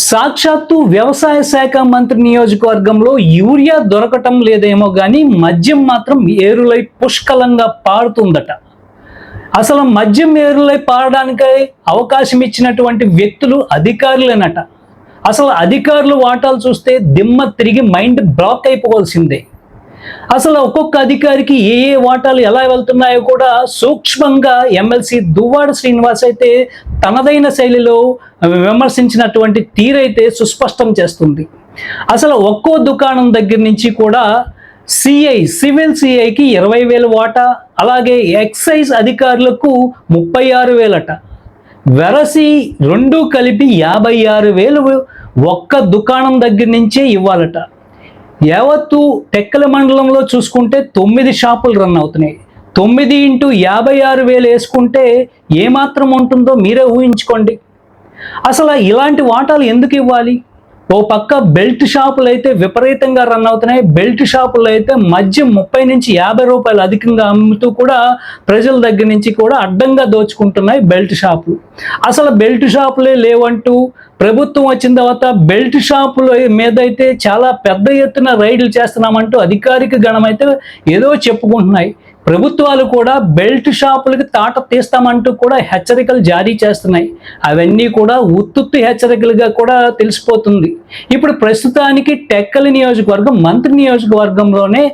సాక్షాత్తు వ్యవసాయ శాఖ మంత్రి నియోజకవర్గంలో యూరియా దొరకటం లేదేమో కానీ మద్యం మాత్రం ఏరులై పుష్కలంగా పారుతుందట. అసలు మద్యం ఏరులై పారడానికై అవకాశం ఇచ్చినటువంటి వ్యక్తులు అధికారులేనట. అసలు అధికారులు వాటాలు చూస్తే దిమ్మ తిరిగి మైండ్ బ్లాక్ అయిపోవాల్సిందే. అసలు ఒక్కొక్క అధికారికి ఏ ఏ వాటాలు ఎలా వెళ్తున్నాయో కూడా సూక్ష్మంగా ఎమ్మెల్సీ దువ్వాడ శ్రీనివాస్ అయితే తనదైన శైలిలో విమర్శించినటువంటి తీరైతే సుస్పష్టం చేస్తుంది. అసలు ఒక్కో దుకాణం దగ్గర నుంచి కూడా సిఐ సివిల్ సిఐకి ఇరవై వేల వాటా అలాగే ఎక్సైజ్ అధికారులకు ముప్పై ఆరు వేలట. వెరసి రెండు కలిపి యాభై ఆరు వేలు ఒక్క దుకాణం దగ్గర నుంచే ఇవ్వాలట. యావత్తు టెక్కల మండలంలో చూసుకుంటే తొమ్మిది షాపులు రన్ అవుతున్నాయి. తొమ్మిది ఇంటూ యాభై ఆరు వేలు వేసుకుంటే ఏమాత్రం ఉంటుందో మీరే ఊహించుకోండి. అసలు ఇలాంటి వాటాలు ఎందుకు ఇవ్వాలి? ఓ పక్క బెల్ట్ షాపులు అయితే విపరీతంగా రన్ అవుతున్నాయి. బెల్ట్ షాపులు అయితే మద్యం ముప్పై నుంచి యాభై రూపాయలు అధికంగా అమ్ముతూ కూడా ప్రజల దగ్గర నుంచి కూడా అడ్డంగా దోచుకుంటున్నాయి బెల్ట్ షాపులు. అసలు బెల్ట్ షాపులే లేవంటూ ప్రభుత్వం వచ్చిన తర్వాత బెల్ట్ షాపుల మీద అయితే చాలా పెద్ద ఎత్తున రైడ్లు చేస్తున్నామంటూ అధికారిక గణం అయితే ఏదో చెప్పుకుంటున్నాయి. ప్రభుత్వాలు కూడా బెల్ట్ షాపులకి తాట తీస్తామంటూ కూడా హెచ్చరికలు జారీ చేస్తున్నాయి. అవన్నీ కూడా ఉత్తుత్తు హెచ్చరికలుగా కూడా తెలిసిపోతుంది. ఇప్పుడు ప్రస్తుతానికి టెక్కలి నియోజకవర్గం మంత్రి నియోజకవర్గంలోనే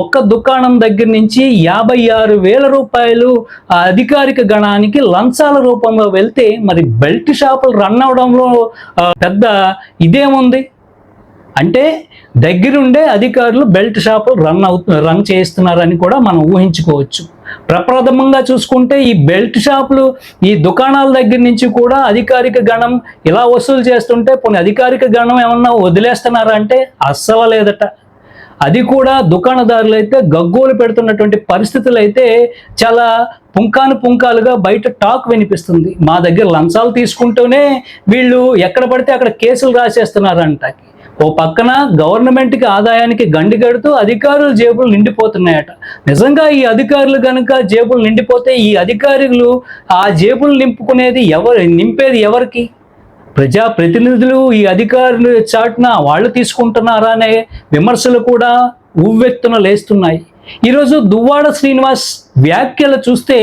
ఒక్క దుకాణం దగ్గర నుంచి యాభై ఆరు వేల రూపాయలు అధికారిక గణానికి లంచాల రూపంలో వెళ్తే మరి బెల్ట్ షాపులు రన్ అవడంలో పెద్ద ఇదేముంది? అంటే దగ్గరుండే అధికారులు బెల్ట్ షాపులు రన్ అవుతు రన్ చేస్తున్నారని కూడా మనం ఊహించుకోవచ్చు. ప్రప్రథమంగా చూసుకుంటే ఈ బెల్ట్ షాపులు ఈ దుకాణాల దగ్గర నుంచి కూడా అధికారిక గణం ఇలా వసూలు చేస్తుంటే పోనీ అధికారిక గణం ఏమన్నా వదిలేస్తున్నారా అంటే అస్సలు లేదట అది కూడా దుకాణదారులు అయితే గగ్గోలు పెడుతున్నటువంటి పరిస్థితులు అయితే చాలా పుంకాను పుంకాలుగా బయట టాక్ వినిపిస్తుంది. మా దగ్గర లంచాలు తీసుకుంటూనే వీళ్ళు ఎక్కడ పడితే అక్కడ కేసులు రాసేస్తున్నారంట. ఓ పక్కన గవర్నమెంట్కి ఆదాయానికి గండి కడుతూ అధికారులు జేబులు నిండిపోతున్నాయట. నిజంగా ఈ అధికారులు కనుక జేబులు నిండిపోతే ఈ అధికారులు ఆ జేబులు నింపుకునేది ఎవరు నింపేది ఎవరికి? ప్రజా ప్రతినిధులు ఈ అధికారులు చాటున వాళ్ళు తీసుకుంటున్నారా అనే విమర్శలు కూడా ఉవ్వెత్తున లేస్తున్నాయి. ఈరోజు దువ్వాడ శ్రీనివాస్ వ్యాఖ్యలు చూస్తే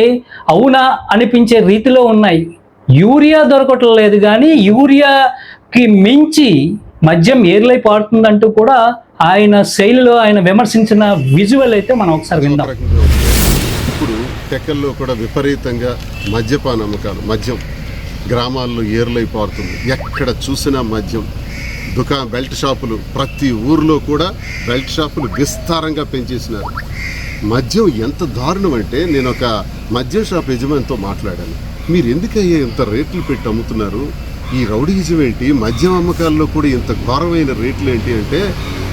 అవునా అనిపించే రీతిలో ఉన్నాయి. యూరియా దొరకటం లేదు కానీ యూరియాకి మించి మద్యం ఏర్లై పాడుతుందంటూ కూడా ఆయన శైలిలో ఆయన విమర్శించిన విజువల్ అయితే మనం ఒకసారి విందాం. ఇప్పుడు టెక్కల్లో కూడా విపరీతంగా మద్యపాన అమ్మకాలు మద్యం గ్రామాల్లో ఏర్లై పారుతుంది. ఎక్కడ చూసినా మద్యం. దుకా బెల్ట్ షాపులు ప్రతి ఊర్లో కూడా బెల్ట్ షాపులు విస్తారంగా పెంచేసినారు. మద్యం ఎంత దారుణం అంటే నేను ఒక మద్యం షాప్ యజమానితో మాట్లాడాను. మీరు ఎందుకయ్యే ఇంత రేట్లు పెట్టి అమ్ముతున్నారు? ఈ రౌడీజం ఏంటి? మద్యం అమ్మకాల్లో కూడా ఇంత ఘోరమైన రేట్లు ఏంటి అంటే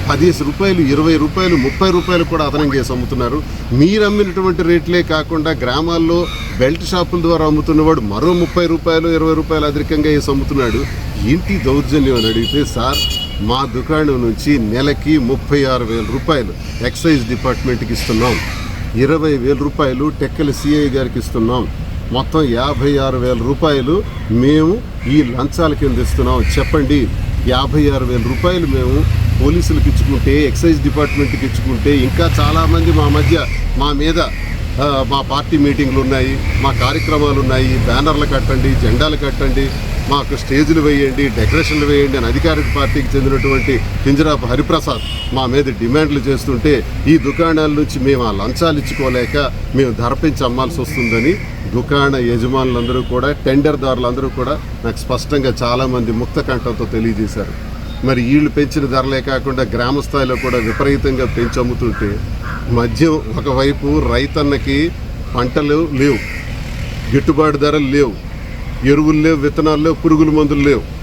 పదిహేను రూపాయలు ఇరవై రూపాయలు ముప్పై రూపాయలు కూడా అదనంగా చేసి అమ్ముతున్నారు. మీరు అమ్మినటువంటి రేట్లే కాకుండా గ్రామాల్లో బెల్ట్ షాపుల ద్వారా అమ్ముతున్నవాడు మరో ముప్పై రూపాయలు ఇరవై రూపాయలు అధికంగా వేసి అమ్ముతున్నాడు. ఏంటి దౌర్జన్యం అని అడిగితే సార్ మా దుకాణం నుంచి నెలకి ముప్పై ఆరు వేల రూపాయలు ఎక్సైజ్ డిపార్ట్మెంట్కి ఇస్తున్నాం. ఇరవై వేల రూపాయలు టెక్కల సిఐ గారికి ఇస్తున్నాం. మొత్తం యాభై ఆరు వేల రూపాయలు మేము ఈ లంచాల కింద ఇస్తున్నాం. చెప్పండి యాభై ఆరు వేల రూపాయలు మేము పోలీసులకు ఇచ్చుకుంటే ఎక్సైజ్ డిపార్ట్మెంట్కి ఇచ్చుకుంటే ఇంకా చాలామంది మా మధ్య మా మీద మా పార్టీ మీటింగ్లు ఉన్నాయి మా కార్యక్రమాలు ఉన్నాయి బ్యానర్లు కట్టండి జెండాలు కట్టండి మాకు స్టేజ్లు వేయండి డెకరేషన్లు వేయండి అని అధికారిక పార్టీకి చెందినటువంటి కింజరాపు హరిప్రసాద్ మా మీద డిమాండ్లు చేస్తుంటే ఈ దుకాణాల నుంచి మేము ఆ లంచాలు ఇచ్చుకోలేక మేము ధరపించి అమ్మాల్సి వస్తుందని దుకాణ యజమానులందరూ కూడా టెండర్దారులందరూ కూడా నాకు స్పష్టంగా చాలామంది ముక్త కంఠంతో తెలియజేశారు. మరి వీళ్ళు పెంచిన ధరలే కాకుండా గ్రామ స్థాయిలో కూడా విపరీతంగా పెంచి అమ్ముతుంటే మద్యం ఒకవైపు రైతన్నకి పంటలు లేవు గిట్టుబాటు ధరలు లేవు ఎరువులు లేవు విత్తనాలు లేవు పురుగుల మందులు లేవు.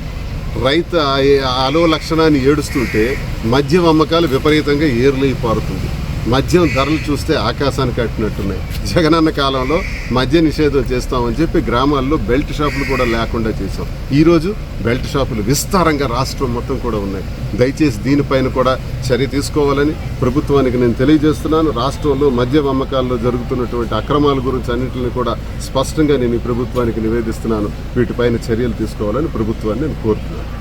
రైతు ఆ- అలో లక్షణాన్ని ఏడుస్తుంటే మద్యం అమ్మకాలు విపరీతంగా ఏర్లై పారుతుంది. మద్యం ధరలు చూస్తే ఆకాశానికి కట్టినట్టున్నాయి. జగనన్న కాలంలో మద్య నిషేధం చేస్తామని చెప్పి గ్రామాల్లో బెల్ట్ షాపులు కూడా లేకుండా చేసాం ఈరోజు బెల్ట్ షాపులు విస్తారంగా రాష్ట్రం మొత్తం కూడా ఉన్నాయి. దయచేసి దీనిపైన కూడా చర్య తీసుకోవాలని ప్రభుత్వానికి నేను తెలియజేస్తున్నాను. రాష్ట్రంలో మద్యం అమ్మకాల్లో జరుగుతున్నటువంటి అక్రమాల గురించి అన్నింటిని కూడా స్పష్టంగా నేను ఈ ప్రభుత్వానికి నివేదిస్తున్నాను. వీటిపైన చర్యలు తీసుకోవాలని ప్రభుత్వాన్ని నేను కోరుతున్నాను.